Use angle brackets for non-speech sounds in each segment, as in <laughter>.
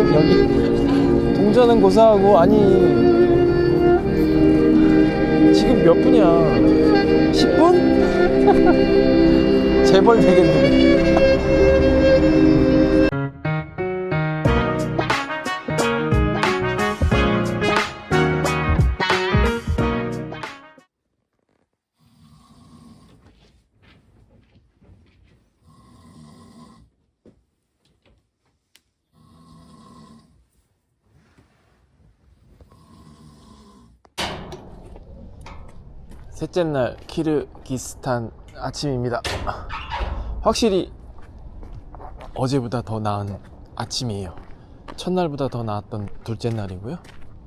지금 여기 동전은 고사하고 아니 지금 몇 분이야? 10분? <laughs> 재벌 되겠네. 셋째 날 키르기스탄 아침입니다. 확실히 어제보다 더 나은 아침이에요. 첫날보다 더 나았던 둘째 날이고요.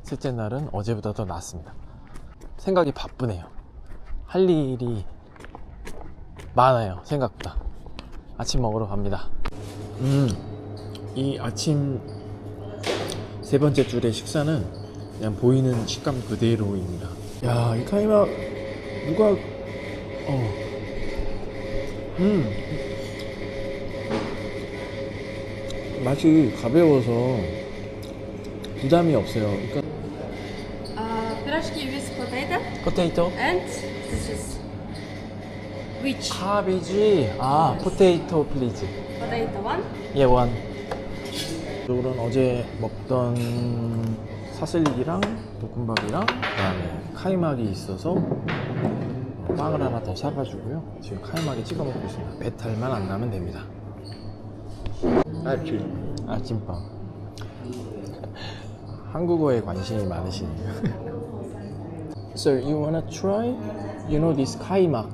셋째 날은 어제보다 더 낫습니다. 생각이 바쁘네요. 할 일이 많아요. 생각보다. 아침 먹으러 갑니다. 음, 이 아침 세 번째 줄의 식사는 그냥 보이는 식감 그대로입니다. 야, 이 카이막 누가 어. 음. 맛이 가벼워서 부담이 없어요. 그러니까 Uh, pyrashki with potato 포테이토, and this is which 카비지, 아 포테이토 플리즈. potato one 예, 원. 이쪽으로는 어제 먹던 사슬릭이랑 볶음밥이랑 그다음에 카이막이 있어서 빵을 하나 더 사가지고요. 지금 카이막에 찍어 먹고 있습니다. 배탈만 안 나면 됩니다. 아침. 아침빵. 한국어에 관심이 많으시네요. <laughs> Sir, you wanna try? You know this 카이막.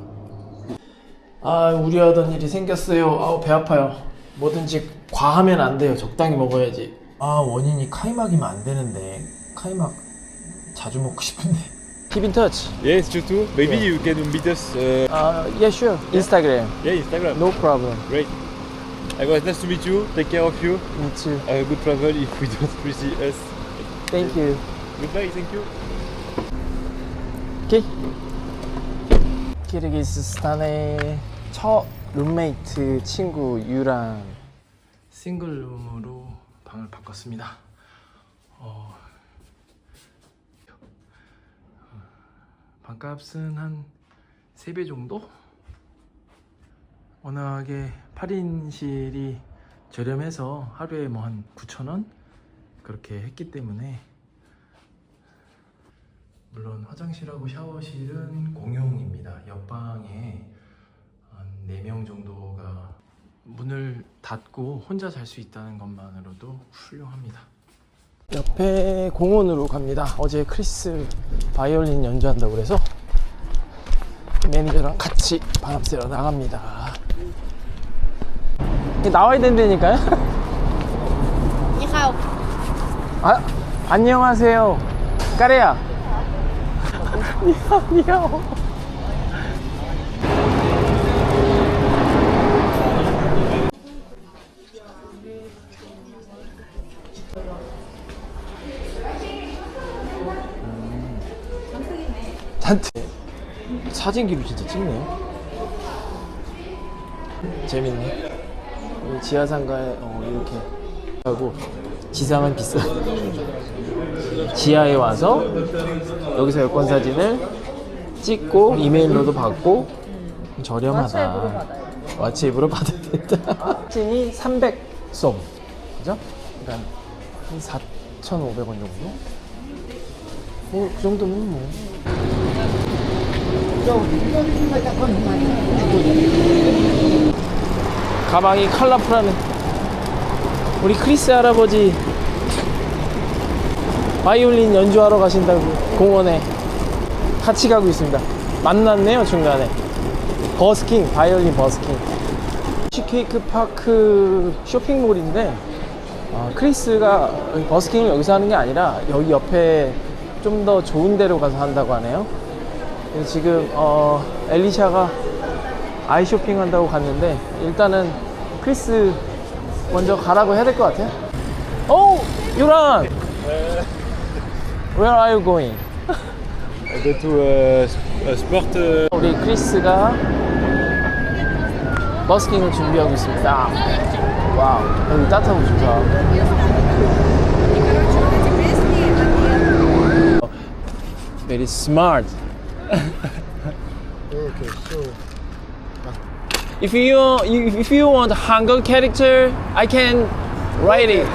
아 우려하던 일이 생겼어요. 아우 배 아파요. 뭐든지 과하면 안 돼요. 적당히 먹어야지. 아 원인이 카이막이면 안 되는데 카이막 자주 먹고 싶은데. Keep in touch. Yes, you too. Maybe Yeah. you can meet us. Uh, 아 yeah sure. Instagram. yeah, Instagram. No problem. Great. I was nice to meet you. Take care of you. Me too. Have a good travel if we don't see us. Thank you. Goodbye. Thank you. 오케이. 키르기스스탄의 첫 룸메이트 친구 유랑 싱글 룸으로 방을 바꿨습니다. 어, 방값은 한 3배 정도? 워낙에 8인실이 저렴해서 하루에 뭐 한 9,000원? 그렇게 했기 때문에 물론 화장실하고 샤워실은 공용입니다. 옆방에 한 4명 정도가 문을 닫고 혼자 잘 수 있다는 것만으로도 훌륭합니다. 옆에 공원으로 갑니다. 어제 크리스 바이올린 연주한다고 그래서 매니저랑 같이 바람 쐬러 나갑니다. 나와야 된다니까요? 니하오 아, 안녕하세요. 까레야. 니하오, 니하오. <laughs> 잔뜩 사진기로 진짜 찍네요. 재밌네. 이 지하상가에 어, 이렇게 하고 지상은 비싸. 지하에 와서 여기서 여권 사진을 찍고 이메일로도 받고 저렴하다. 왓츠앱으로 받아야 된다. 사진이 300솜. <laughs> 그죠? 그러니까 한 4,500원 정도? 뭐 그 정도면 뭐. 가방이 컬러풀하네. 우리 크리스 할아버지 바이올린 연주하러 가신다고 공원에 같이 가고 있습니다. 만났네요 중간에. 버스킹 바이올린 버스킹. 치케이크 파크 쇼핑몰인데 아, 크리스가 버스킹을 여기서 하는 게 아니라 여기 옆에 좀 더 좋은 데로 가서 한다고 하네요. 예, 지금 어, 엘리샤가 아이 쇼핑한다고 갔는데 일단은 크리스 먼저 가라고 해야 될 것 같아요. 오, 유란. Where are you going? I go to a, a sport. Uh, 우리 크리스가 버스킹을 준비하고 있습니다. 와우, 여기 따뜻하고 좋다. Very smart. Okay, so If you if you want Hangul character, I can write it.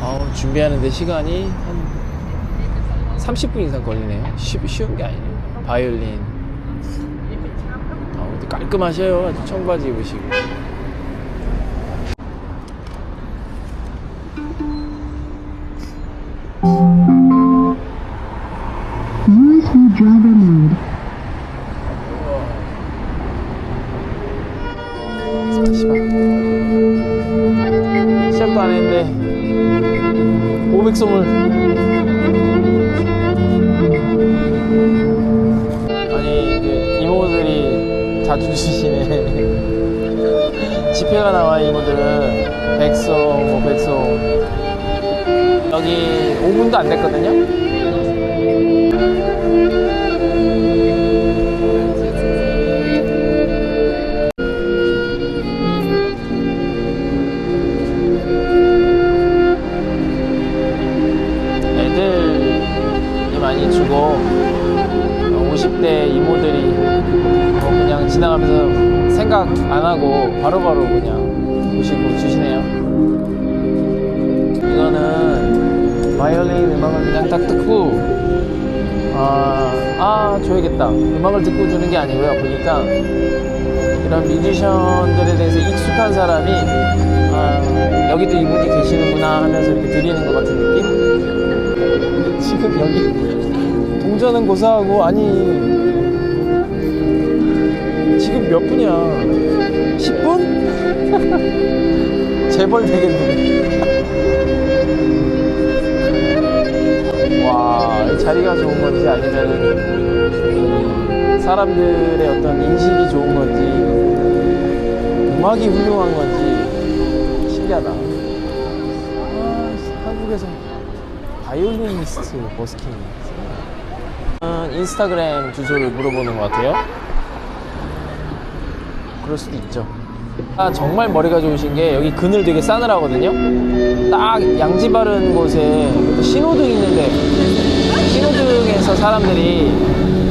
아우, 준비하는데 시간이 한 30분 이상 걸리네요. 쉬, 쉬운 게 아니에요. 바이올린. 깔끔하셔요. 아주 청바지 입으시고. USB driver mode. 지폐가 나와 이모들은. 100소 뭐 100소. 여기 5분도 안 됐거든요? 애들이 많이 주고 50대 이모들이 뭐 그냥 지나가면서 생각 안 하고 바로바로 그냥 오시고 주시네요. 이거는 바이올린 음악을 그냥 딱 듣고 아, 아 줘야겠다. 음악을 듣고 주는 게 아니고요. 보니까 이런 뮤지션들에 대해서 익숙한 사람이 아, 여기도 이분이 계시는구나 하면서 이렇게 드리는 것 같은 느낌? 지금 여기 동전은 고사하고 아니 몇 분이야? 10분? <laughs> 재벌 되겠네. 와, 이 자리가 좋은 건지 아니면 사람들의 어떤 인식이 좋은 건지 음악이 훌륭한 건지 신기하다. 아, 한국에서 바이올리니스트 버스킹. 음, 인스타그램 주소를 물어보는 것 같아요. 그럴 수도 있죠. 아, 정말 머리가 좋으신 게 여기 그늘 되게 싸늘하거든요. 딱 양지 바른 곳에 신호등 있는데 신호등에서 사람들이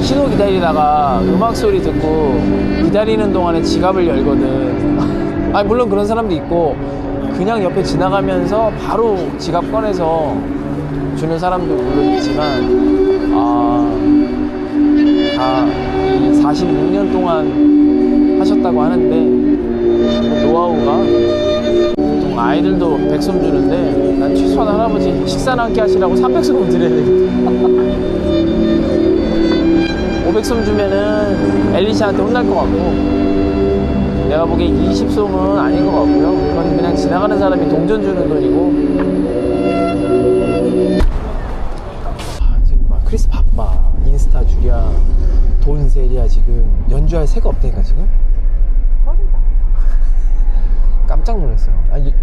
신호 기다리다가 음악 소리 듣고 기다리는 동안에 지갑을 열거든. <laughs> 아 물론 그런 사람도 있고 그냥 옆에 지나가면서 바로 지갑 꺼내서 주는 사람도 물론 있지만 아다이 46년 동안 하셨다고 하는데 그 노하우가 보통 아이들도 백솜 주는데 난 최소한 할아버지 식사나 함께 하시라고 300솜 드려야 되겠다. 500솜 주면은 엘리샤한테 혼날 것 같고 내가 보기엔 20솜은 아닌 것 같고요. 그건 그냥 지나가는 사람이 동전 주는 돈이고. 아, 크리스 바빠. 인스타 주랴 돈 세랴 지금. 연주할 새가 없다니까 지금 깜짝 놀랐어요 아니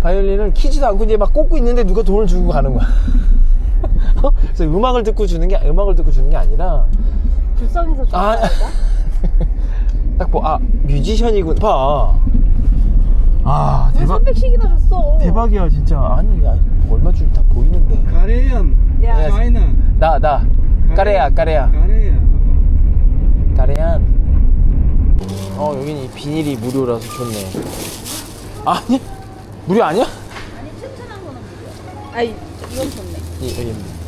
바이올린을 키지도 않고 이제 막 꽂고 있는데 누가 돈을 주고 가는 거야 <laughs> 어? 그래서 음악을 듣고 주는 게 음악을 듣고 주는 게 아니라 불쌍해서 좀 아, <laughs> 딱 보, 아, 뮤지션이군. 봐. 아, 대박. 300씩이나 줬어 대박이야, 진짜. 아니, 아니 얼마 줄 다 보이는데. Korean, 야 China. 나, 나. 까레야, 까레야. Korean. 까레안. 어, 여기는 이 비닐이 무료라서 좋네. 아니? 무료 아니야? 아이 이건 좋네 이, 여기 있네.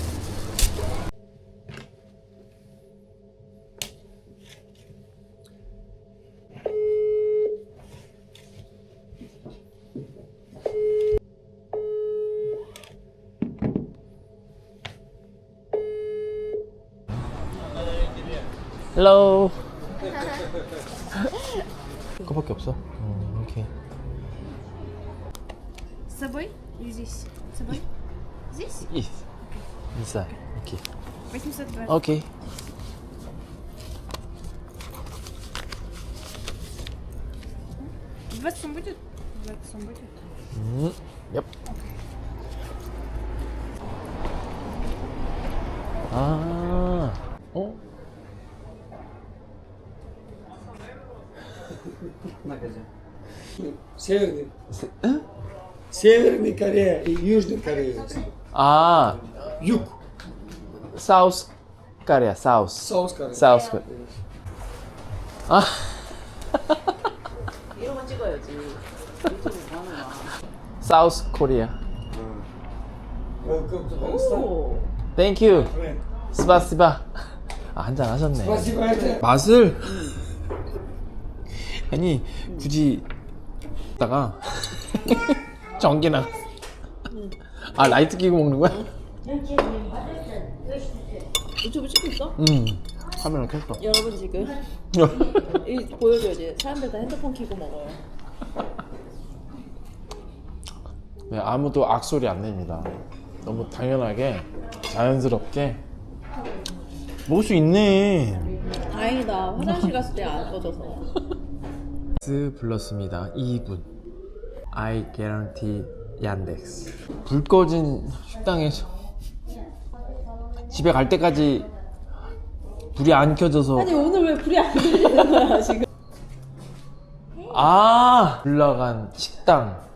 헬로 <laughs> 그거밖에 없어? 음, 오케이 собой или здесь? С собой? Здесь? Здесь. Не знаю. Окей. 820. Окей. Двадцать сум будет? Двадцать сум будет? Yep. Ah. Oh. Magazine. Sevdim. Hı? Северная Корея и Южная Корея. 아 Юг. 사우스 코리아 사우스 Саус Корея. 사우스 코리아 아 이런 거 찍어야지. 유튜브 가는 거야. 사우스 코리아 Welcome to Pakistan. 오. 땡큐 Friend. 스바스바 아 한잔 하셨네 Спасибо, это. 맛을 아니 굳이 다가 전기 나 아 라이트 끼고 먹는 거야? 유튜브 찍고 있어? 응 카메라 켰어 여러분 지금 이 보여줘야지. 사람들 다 핸드폰 켜고 먹어요. 네, 아무도 악소리 안 냅니다 너무 당연하게 자연스럽게 먹을 수 있네 다행이다. 화장실 갔을 때 안 꺼져서. 스 불렀습니다 2분 I guarantee 얀덱스 불 꺼진 식당에서 집에 갈 때까지 불이 안 켜져서 아니 오늘 왜 불이 안 들리는 거야 지금? 아! 불나간 식당